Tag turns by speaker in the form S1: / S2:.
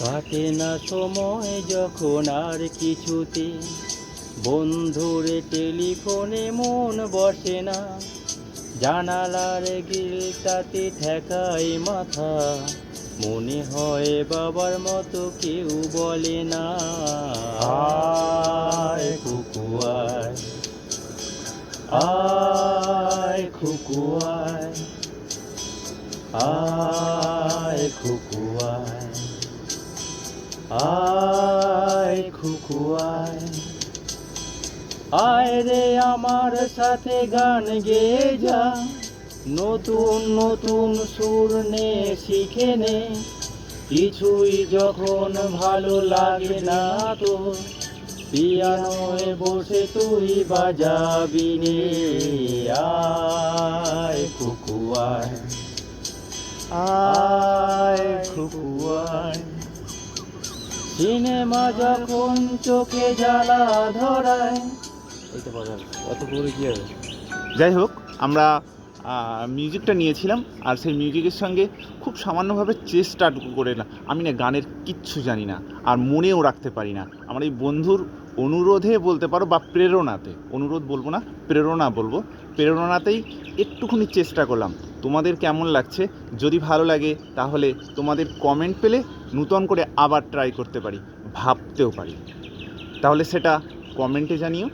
S1: কাটে না সময় যখন আর কিছুতে। বন্ধুরে টেলিফোনে মন বসে না। জানালার গিলটাতে ঠেকাই মাথা। মনে হয় বাবার মতো কেউ বলে না। আয় কুকুয়ায়, আয় খুকুয়ায় আয় খুকুয়ায় আয় খুকুয়ায়। আয় রে আমার সাথে গান গেয়ে যা। নতুন নতুন সুর নে, শিখে নে। কিছুই যখন ভালো লাগে না তো, পিয়ানোয় বসে তুই বাজাবি নে। আয় কুকুয়ায় আয় খুকুয়ায়। সিনেমা যখন চোখে জ্বালা ধরায়। অত করে কি হবে
S2: যাই হোক আমরা মিউজিকটা নিয়েছিলাম আর সেই মিউজিকের সঙ্গে খুব সামান্যভাবে চেষ্টাটুকু করে না আমি না গানের কিচ্ছু জানি না আর মনেও রাখতে পারি না। আমার এই বন্ধুর অনুরোধে বলতে পারো বা প্রেরণাতে অনুরোধ বলব না প্রেরণা বলব প্রেরণাতেই একটুখানি চেষ্টা করলাম। তোমাদের কেমন লাগছে? যদি ভালো লাগে তাহলে তোমাদের কমেন্ট পেলে নূতন করে আবার ট্রাই করতে পারি ভাবতেও পারি। তাহলে সেটা কমেন্টে জানিও।